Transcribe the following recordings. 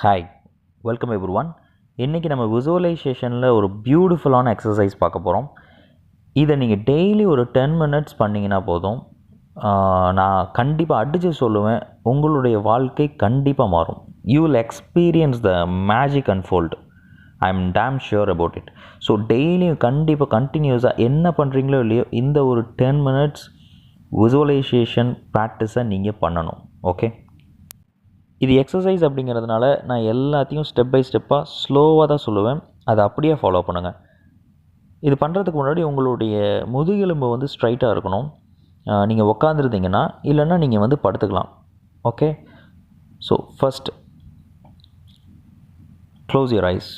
Hi welcome every one இன்றைக்கி நம்ம விசுவலைசேஷனில் ஒரு பியூட்டிஃபுல்லான எக்ஸசைஸ் பார்க்க போகிறோம் இதை நீங்கள் டெய்லி ஒரு டென் மினிட்ஸ் பண்ணிங்கன்னா போதும். நான் கண்டிப்பாக அடித்து சொல்லுவேன். உங்களுடைய வாழ்க்கை கண்டிப்பாக மாறும். You will experience the magic unfold I am damn sure about it so டெய்லியும் கண்டிப்பாக கண்டினியூஸாக என்ன பண்ணுறீங்களோ இல்லையோ இந்த ஒரு டென் மினிட்ஸ் விசுவலைசேஷன் ப்ராக்டிஸை நீங்கள் பண்ணணும். ஓகே இது எக்ஸசைஸ் அப்படிங்கிறதுனால நான் எல்லாத்தையும் ஸ்டெப் பை ஸ்டெப்பாக ஸ்லோவாக தான் சொல்லுவேன். அதை அப்படியே ஃபாலோ பண்ணுங்கள் இது பண்ணுறதுக்கு முன்னாடி உங்களுடைய முதுகெலும்பு வந்து ஸ்ட்ரைட்டாக இருக்கணும். நீங்கள் உக்காந்துருந்தீங்கன்னா இல்லைன்னா நீங்கள் வந்து படுத்துக்கலாம். Okay so first close your eyes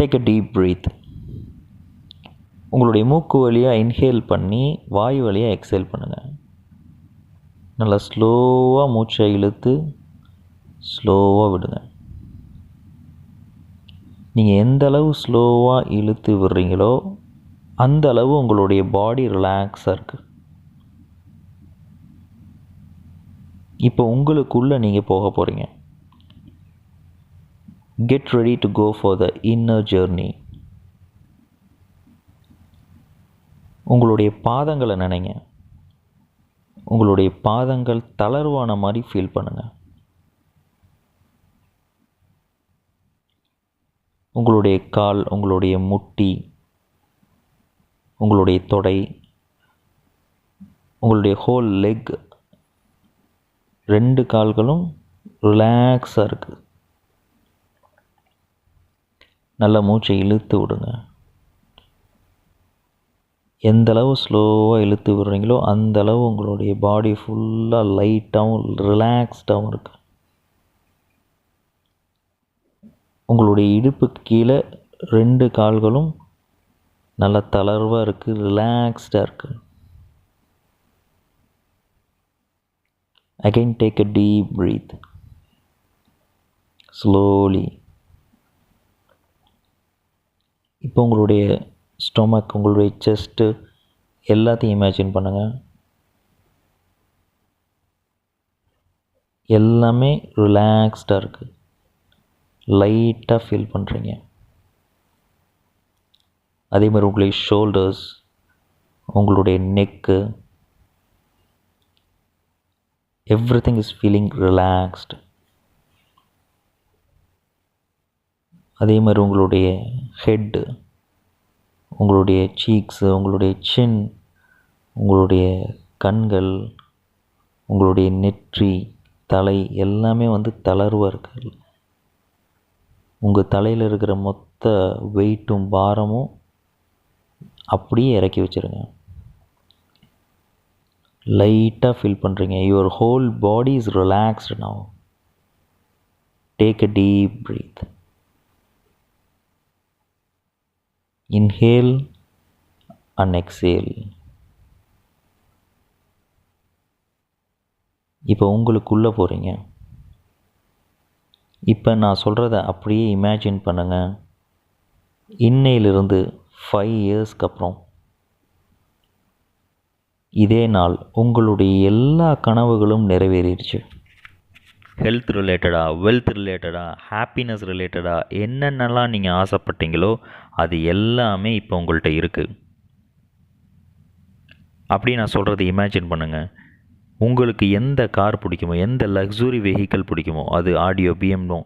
take a deep breath உங்களுடைய மூக்கு வழியாக இன்ஹேல் பண்ணி வாயு வழியாக எக்ஸேல் பண்ணுங்கள் நல்லா ஸ்லோவாக மூச்சை இழுத்து ஸ்லோவாக விடுங்க. நீங்கள் எந்த அளவு ஸ்லோவாக இழுத்து விடுறீங்களோ அந்த அளவு உங்களுடைய பாடி ரிலாக்ஸாக இருக்குது இப்போ உங்களுக்குள்ளே நீங்கள் போக போகிறீங்க get ready to go for the inner journey உங்களுடைய பாதங்களை நினைங்க. உங்களுடைய பாதங்கள் தளர்வான மாதிரி ஃபீல் பண்ணுங்கள் உங்களுடைய கால் உங்களுடைய முட்டி உங்களுடைய தொடை உங்களுடைய ஹோல் லெக் ரெண்டு கால்களும் ரிலாக்ஸாக இருக்குது நல்ல மூச்சை இழுத்து விடுங்க. எந்த அளவு ஸ்லோவாக இழுத்து விடுறீங்களோ அந்த அளவு உங்களுடைய பாடி ஃபுல்லாக லைட்டாகவும் ரிலாக்ஸ்டாகவும் இருக்கு. உங்களுடைய இடுப்புக்கு கீழே ரெண்டு கால்களும் நல்ல தளர்வாக இருக்குது ரிலாக்ஸ்டாக இருக்குது again take a deep breath slowly இப்போ உங்களுடைய ஸ்டொமக் உங்களுடைய செஸ்ட்டு எல்லாத்தையும் இமேஜின் பண்ணுங்கள் எல்லாமே ரிலாக்ஸ்டாக இருக்குது லைட்டாக ஃபீல் பண்ணுறீங்க அதே மாதிரி உங்களுடைய ஷோல்டர்ஸ் உங்களுடைய neck everything is feeling relaxed அதே மாதிரி உங்களுடைய ஹெட்டு உங்களுடைய சீக்ஸு உங்களுடைய சின் உங்களுடைய கண்கள் உங்களுடைய நெற்றி தலை எல்லாமே வந்து தளர்வாக இருக்குது உங்கள் தலையில் இருக்கிற மொத்த வெயிட்டும் பாரமும் அப்படியே இறக்கி வச்சுருங்க. லைட்டாக ஃபீல் பண்ணுறீங்க your whole body is relaxed now take a deep breath inhale and exhale. இப்போ உங்களுக்குள்ளே போகிறீங்க இப்போ நான் சொல்கிறத அப்படியே இமேஜின் பண்ணுங்கள் இன்னையிலிருந்து ஃபைவ் இயர்ஸ்க்கு அப்புறம் இதே நாள் உங்களுடைய எல்லா கனவுகளும் நிறைவேறிடுச்சு. ஹெல்த் ரிலேட்டடாக வெல்த் ரிலேட்டடாக ஹாப்பினஸ் ரிலேட்டடாக என்னென்னலாம் நீங்கள் ஆசைப்பட்டீங்களோ அது எல்லாமே இப்போ உங்கள்கிட்ட இருக்குது அப்படி நான் சொல்கிறத இமேஜின் பண்ணுங்கள் உங்களுக்கு எந்த கார் பிடிக்குமோ எந்த லக்ஸுரி வெஹிக்கிள் பிடிக்குமோ அது ஆடியோ பிஎம்னோ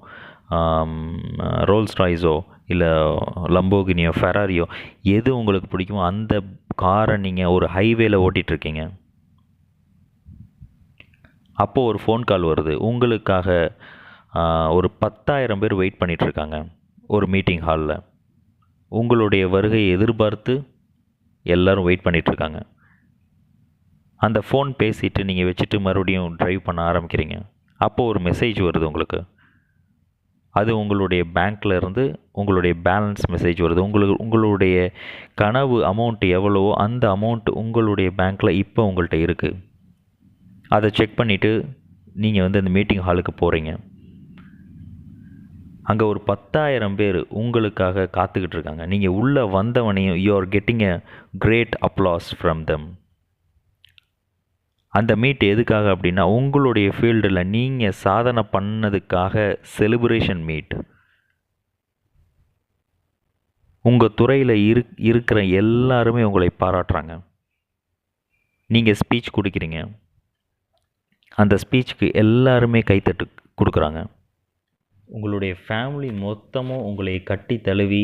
ரோல்ஸ் ராய்ஸோ இல்லை லம்போகினியோ ஃபெராரியோ எது உங்களுக்கு பிடிக்குமோ அந்த காரை நீங்கள் ஒரு ஹைவேல ஓட்டிகிட்ருக்கீங்க அப்போது ஒரு ஃபோன் கால் வருது. உங்களுக்காக ஒரு பத்தாயிரம் பேர் வெயிட் பண்ணிகிட்ருக்காங்க ஒரு மீட்டிங் ஹாலில் உங்களுடைய வருகையை எதிர்பார்த்து எல்லோரும் வெயிட் பண்ணிகிட்ருக்காங்க அந்த ஃபோன் பேசிவிட்டு நீங்கள் வச்சுட்டு மறுபடியும் ட்ரைவ் பண்ண ஆரம்பிக்கிறீங்க. அப்போது ஒரு மெசேஜ் வருது உங்களுக்கு. அது உங்களுடைய பேங்க்கில் இருந்து உங்களுடைய பேலன்ஸ் மெசேஜ் வருது. உங்களுக்கு உங்களுடைய கனவு அமௌண்ட் எவ்வளவோ அந்த அமௌண்ட் உங்களுடைய பேங்க்கில் இப்போ உங்கள்கிட்ட இருக்குது அதை செக் பண்ணிவிட்டு நீங்கள் வந்து அந்த மீட்டிங் ஹாலுக்கு போகிறீங்க அங்கே ஒரு பத்தாயிரம் பேர் உங்களுக்காக காத்துக்கிட்டு இருக்காங்க. நீங்கள் உள்ளே வந்தவனையும் you are getting a great applause from them அந்த மீட் எதுக்காக அப்படின்னா உங்களுடைய ஃபீல்டில் நீங்கள் சாதனை பண்ணதுக்காக செலிப்ரேஷன் மீட் உங்கள் துறையில் இரு இருக்கிற எல்லாருமே உங்களை பாராட்டுறாங்க. நீங்கள் ஸ்பீச் கொடுக்குறீங்க. அந்த ஸ்பீச்சுக்கு எல்லாருமே கைத்தட்டு கொடுக்குறாங்க. உங்களுடைய ஃபேமிலி மொத்தமும் உங்களை கட்டி தழுவி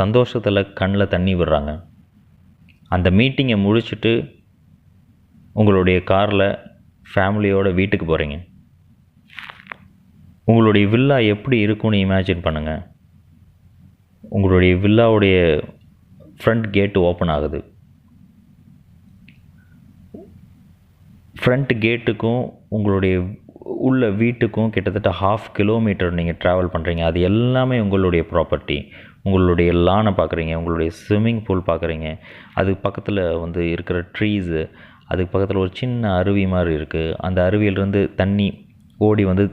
சந்தோஷத்தில் கண்ணில் தண்ணி விடுறாங்க. அந்த மீட்டிங்கை முடிச்சுட்டு உங்களுடைய காரில் ஃபேமிலியோட வீட்டுக்கு போகிறீங்க உங்களுடைய வில்லா எப்படி இருக்கும்னு இமேஜின் பண்ணுங்கள் உங்களுடைய வில்லாவுடைய ஃப்ரண்ட் கேட்டு ஓப்பன் ஆகுது. ஃப்ரண்ட் கேட்டுக்கும் உங்களுடைய உள்ள வீட்டுக்கும் கிட்டத்தட்ட ஹாஃப் கிலோமீட்டர் நீங்கள் ட்ராவல் பண்ணுறீங்க அது எல்லாமே உங்களுடைய ப்ராப்பர்ட்டி உங்களுடைய லானை பார்க்குறீங்க உங்களுடைய ஸ்விம்மிங் பூல் பார்க்குறீங்க அதுக்கு பக்கத்தில் வந்து இருக்கிற ட்ரீஸு அதுக்கு பக்கத்தில் ஒரு சின்ன அருவி மாதிரி இருக்குது அந்த அருவியிலேருந்து தண்ணி ஓடி வந்து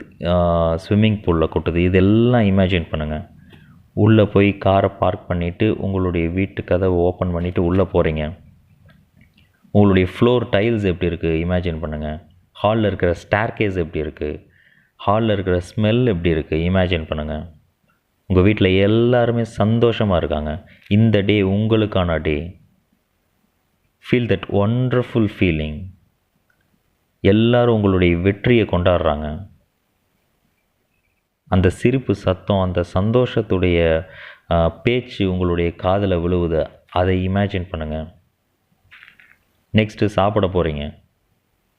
ஸ்விம்மிங் பூலில் கொட்டுது. இதெல்லாம் இமேஜின் பண்ணுங்கள் உள்ளே போய் காரை பார்க் பண்ணிவிட்டு உங்களுடைய வீட்டு கதவை ஓப்பன் பண்ணிவிட்டு உள்ளே போகிறீங்க உங்களுடைய ஃப்ளோர் டைல்ஸ் எப்படி இருக்குது இமேஜின் பண்ணுங்கள் ஹாலில் இருக்கிற ஸ்டேர்கேஸ் எப்படி இருக்குது ஹாலில் இருக்கிற ஸ்மெல் எப்படி இருக்குது இமேஜின் பண்ணுங்கள் உங்கள் வீட்டில் எல்லாருமே சந்தோஷமாக இருக்காங்க. இந்த டே உங்களுக்கான day feel that wonderful feeling எல்லாரும் உங்களுடைய வெற்றியை கொண்டாடுறாங்க. அந்த சிரிப்பு சத்தம் அந்த சந்தோஷத்துடைய பேச்சு உங்களுடைய காதில் விழுவுது. அதை இமேஜின் பண்ணுங்கள் நெக்ஸ்ட்டு சாப்பிட போகிறீங்க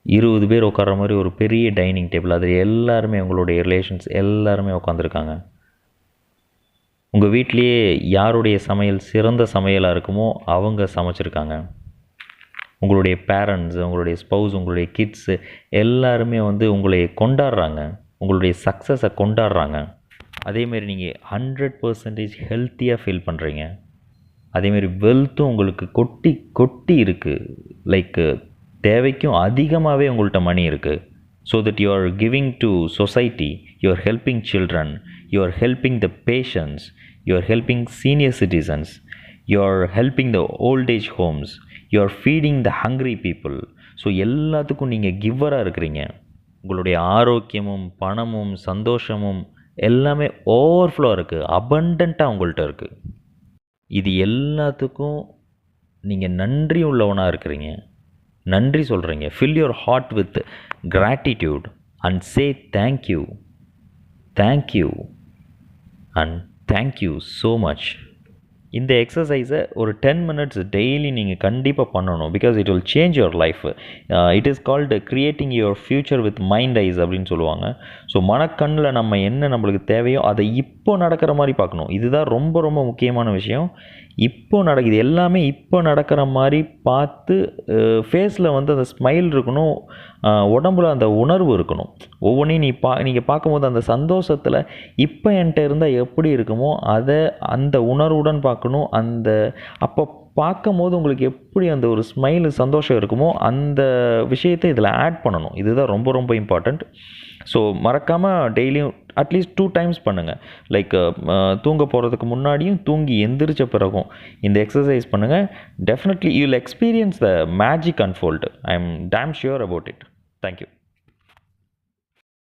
இருபது பேர் உட்கார்ற மாதிரி ஒரு பெரிய டைனிங் டேபிள் அதில் எல்லாருமே உங்களுடைய ரிலேஷன்ஸ் எல்லாருமே உட்காந்துருக்காங்க உங்கள் வீட்டிலையே யாருடைய சமையல் சிறந்த சமையலாக இருக்குமோ அவங்க சமைச்சிருக்காங்க. உங்களுடைய பேரண்ட்ஸ் உங்களுடைய ஸ்பௌஸ் உங்களுடைய கிட்ஸு எல்லாருமே வந்து உங்களை கொண்டாடுறாங்க. உங்களுடைய சக்ஸஸை கொண்டாடுறாங்க. அதேமாரி நீங்கள் ஹண்ட்ரட் பர்சன்டேஜ் ஹெல்த்தியாக ஃபீல் பண்ணுறீங்க அதேமாரி வெல்த்தும் உங்களுக்கு கொட்டி கொட்டி இருக்குது லைக்கு தேவைக்கும் அதிகமாகவே உங்கள்கிட்ட மணி இருக்குது so that you are giving to society you are helping children you are helping the patients you are helping senior citizens you are helping the old age homes you are feeding the hungry people so எல்லாத்துக்கும் நீங்கள் கிவ்வராக இருக்கிறீங்க. உங்களுடைய ஆரோக்கியமும் பணமும் சந்தோஷமும் எல்லாமே overflow இருக்குது அபண்டண்ட்டாக உங்கள்கிட்ட இருக்குது இது எல்லாத்துக்கும் நீங்கள் நன்றி உள்ளவனாக இருக்கிறீங்க. நன்றி சொல்கிறீங்க fill your heart with gratitude and say thank you thank you and thank you so much இந்த எக்ஸசைஸை ஒரு டென் மினிட்ஸ் டெய்லி நீங்கள் கண்டிப்பாக பண்ணணும். Because it will change your life it is called creating your future with mind eyes அப்படின்னு சொல்லுவாங்க. So மனக்கண்ணில் நம்ம என்ன நம்மளுக்கு தேவையோ அதை இப்போ நடக்கிற மாதிரி பார்க்கணும். இதுதான் ரொம்ப ரொம்ப முக்கியமான விஷயம். இப்போ நடக்குது. எல்லாமே இப்போ நடக்கிற மாதிரி பார்த்து ஃபேஸில் வந்து அந்த ஸ்மைல் இருக்கணும் உடம்புல அந்த உணர்வு இருக்கணும். ஒவ்வொன்றையும் நீ பா நீங்கள் பார்க்கும்போது அந்த சந்தோஷத்தில் இப்போ என்கிட்ட இருந்தால் எப்படி இருக்குமோ அதை அந்த உணர்வுடன் பார்க்கணும். அந்த அப்போ பார்க்கும் போது உங்களுக்கு எப்படி அந்த ஒரு ஸ்மைலு சந்தோஷம் இருக்குமோ அந்த விஷயத்தை இதில் ஆட் பண்ணணும். இதுதான் ரொம்ப ரொம்ப இம்பார்ட்டண்ட் ஸோ மறக்காமல் டெய்லியும் அட்லீஸ்ட் டூ டைம்ஸ் பண்ணுங்கள் லைக் தூங்க போகிறதுக்கு முன்னாடியும் தூங்கி எந்திரிச்ச பிறகும் இந்த எக்ஸசைஸ் பண்ணுங்கள் definitely you will experience the magic unfold I am damn sure about it thank you